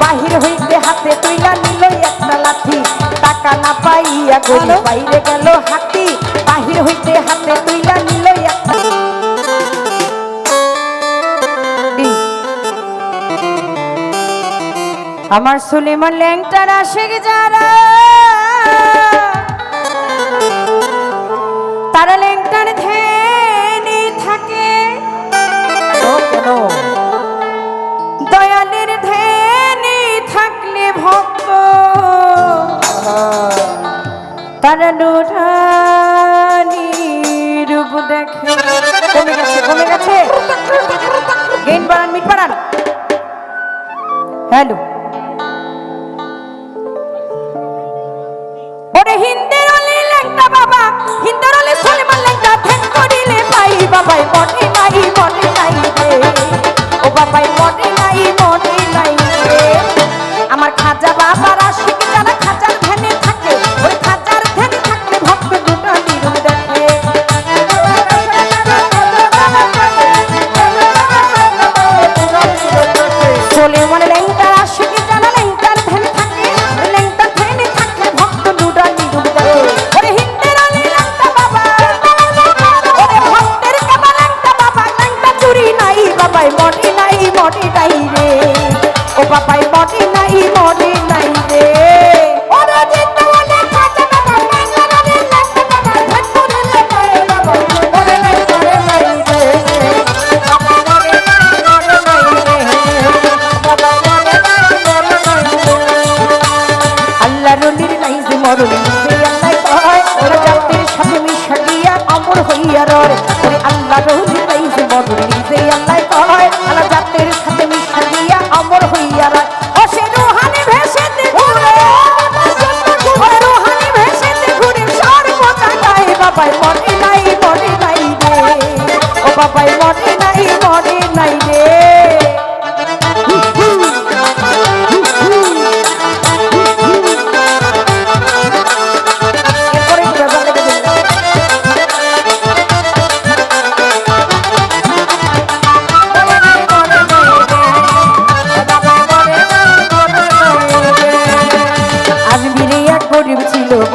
বাহির হইতে হাতে তুইলা নিল একটা লাঠি। টাকা না পাইয়া গরু বাইরে গেল হাতি। বাহির হইতে হাতে তুইলা নিল আমার সুলেমান ল্যাংটার আসে যারা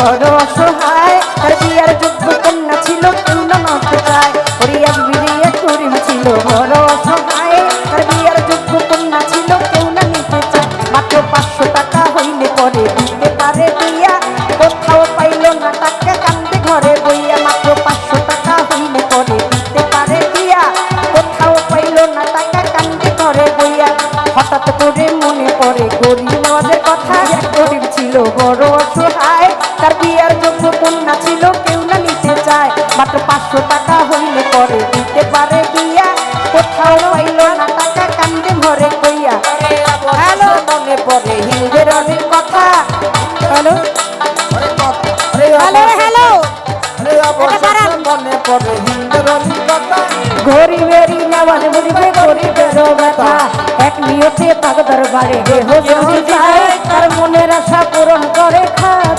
coração কোথাও পাইল না টাকা কান্দে ভরে কইয়া। হ্যালো, মনে পড়ে হিন্দের অনেক কথা। Hello hello hello. মনে পড়ে হিন্দের অনেক কথা ঘড়ি বেরি নেওয়ান বুঝবে ঘড়ি বেরো ব্যথা। এক নিয়তে পাগদার বাড়ে দেহ যায়, তার মনের আশা পূরণ করে খায়।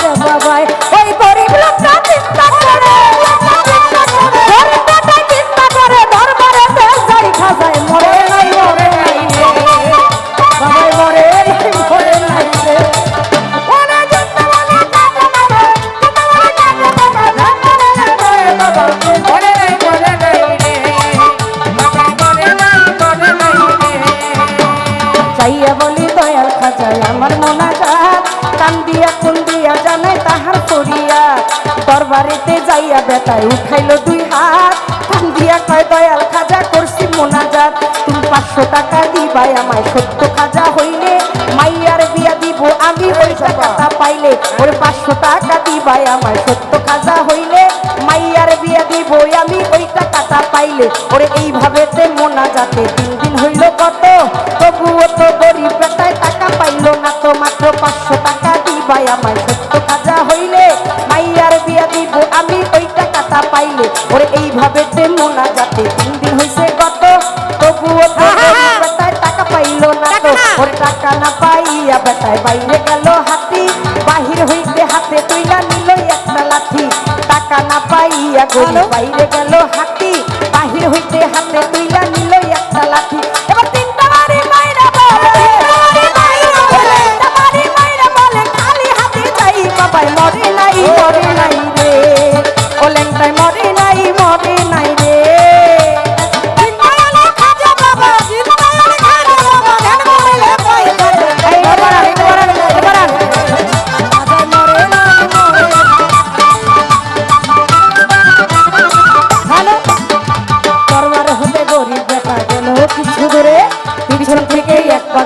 বেটায় উঠাইল দুই হাত। দিয়া কয় দয়াল খাজা করছি মোনাজাত। তুমি পাঁচশো টাকা দিবাই আমায় সত্য খাজা হইলে। মাইয়ার বিয়া দিব আমি ওই টাকাটা পাইলে। ওর পাঁচশো টাকা দিবাই আমায় সত্য খাজা হইলে। মাইয়ার বিয়া দিব আমি ওই টাকাটা পাইলে। ওরে এইভাবেতে মোনাজাতে তিন দিন হইল কত গেল হাতি, বাহির হইতে হাতে তুইলা নিল একটা লাঠি। টাকা না পাইয়া গেল বাইরে গেল হাতি, বাহির হইতে হাতে তুইলা নিল একটা লাঠি।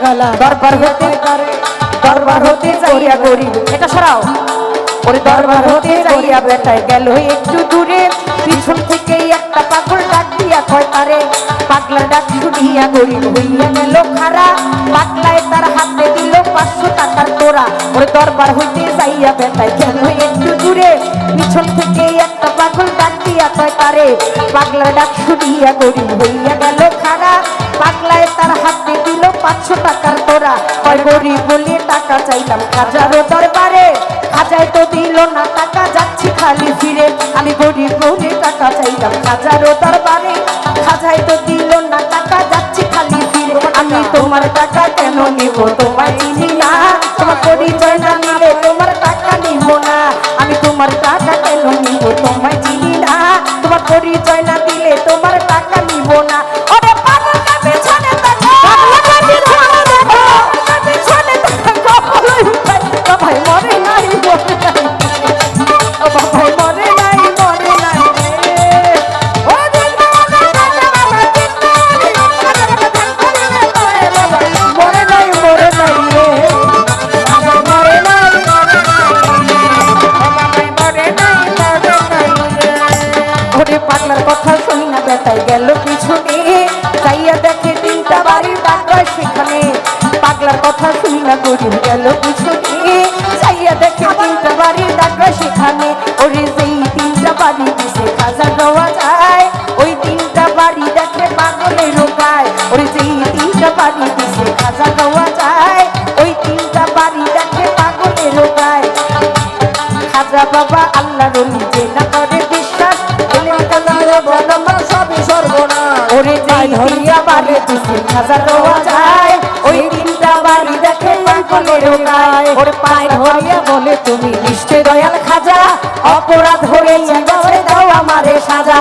দরবার হতে দরবার হতে যাইয়া গরিব এটা সরাও। ওরে দরবার হতে যাইয়া বেটায় গেল একটু দূরে। পিছন থেকে একটা পাগল ডাক দিয়া কয় তারে পাগলা ডাক শুনিয়া গরিব হইয়া গেল খারা পাগলায় তার হাতে দিল পাঁচশো টাকার তোরা ওরে দরবার হইতে যাইয়া বেটায় গেল একটু দূরে। পিছন থেকে একটা পাগল ডাক দিয়া কয় তারে পাগলা ডাক শুনিয়া গরিব হইয়া গেল খারা পাঁচশো টাকার তোরা। কয় গরিব বলে টাকা চাইলাম হাজারো দরবারে। হাজায় তো দিল না টাকা, যাচ্ছি খালি ফিরে। আমি গরিব বলে টাকা চাইলাম হাজারো দরবারে। হাজায় তো দিল না টাকা, যাচ্ছি খালি ফিরে। আমি তোমার টাকা কেন নিব? তোমায় চিনি না। তোমার পরিচয় না নিলে তোমার টাকা নিব না। আমি তোমার টাকা কেন নিব? তোমায় চিনি না। তোমার পরিচয় না দিলে তোমার টাকা নিব না। গেল পিছনে যাইয়া দেখে তিনটা বাড়ির ডাকা সেখানে। ওরে যেই তিনটা বাড়ি দিছে খাজা দেওয়া যায়। ওই তিনটা বাড়ি দেখে পাগলের উপায়। ওরে যেই তিনটা বাড়ি দিছে খাজা দেওয়া যায়। ওই তিনটা বাড়ি দেখে পাগলের উপায়। খাজা বাবা আল্লাহ রলি না করে বিশ্বাস। ওরে যাই হইয়া বাড়ি দিছে খাজা দেওয়া যায়। ওই দেখে পাগলের গায় ওরে পায় ধরিয়া বলে তুমি নিশ্চয় দয়াল খাজা অপরাধ হয়েছে গেছে দাও আমারে সাজা।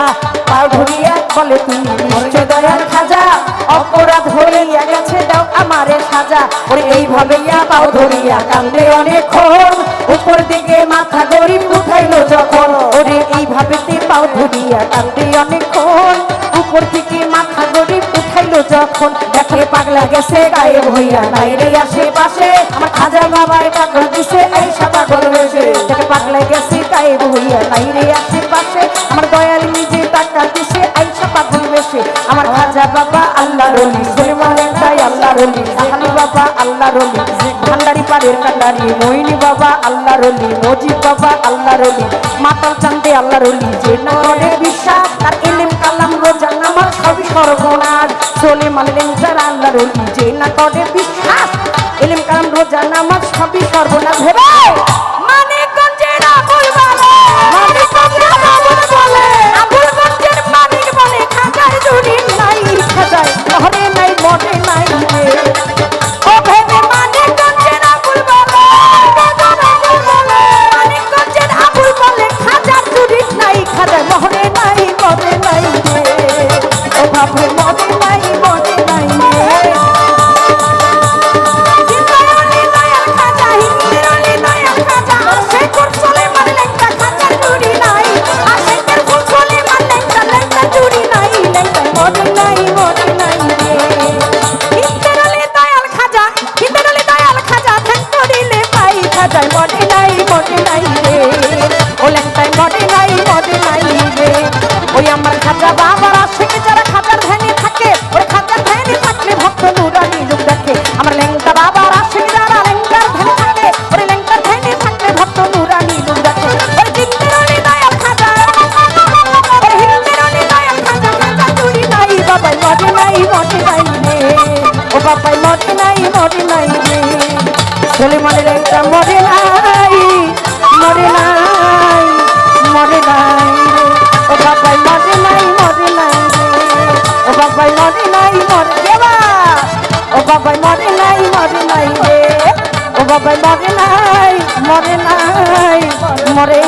পাও ধরিয়া বলে তুমি নিশ্চয় দয়াল খাজা অপরাধ হইয়া গেছে দাও আমারে সাজা। ওরে এইভাবে পাও ধরিয়া কান্দে অনেকক্ষণ উপর দিকে মাথা গরিব উঠাইলো যখন। ওরে এইভাবে পাও ধরিয়া কান্দে অনেকক্ষণ উপর উঠাইলো যখন দেখে পাগলা গেছে, গায়েব হইয়া নাই রে আশেপাশে। আমার খাজা বাবার পাগল দিছে, আইসা পাগল হয়েছে। দেখে পাগলা গেছে, গায়েব হইয়া নাই রে আশেপাশে। আমার দয়াল নিজে টাকা দিছে, আইসা পাগল বেশে আমার খাজা বাবা আল্লাহ রলি সুলেমান তাই আল্লাহ রলি আহালি বাবা আল্লাহ রলি ভান্ডারি পাড়ের কান্ডারি, মইনি বাবা আল্লাহ রলি মজিদ বাবা আল্লাহ রলি মাতাল চান্দে আল্লাহ রলি যে না করে বিশ্বাস, তার সর্বনাশ। চলে মানলেন যারা আল্লাহ রলি যে না করে বিশ্বাস। এলিম কালাম রোজা নামাজ সবই সর্বনাশ। ভেবে নাই মরে নাই রে। চলে মনে লেঙ্কা মরে নাই মরে নাই মরে নাই রে। ও বাবাই, মরে নাই মরে নাই রে। ও বাবাই, মরে নাই, মরে দেবা ও বাবাই মরে নাই, মরে।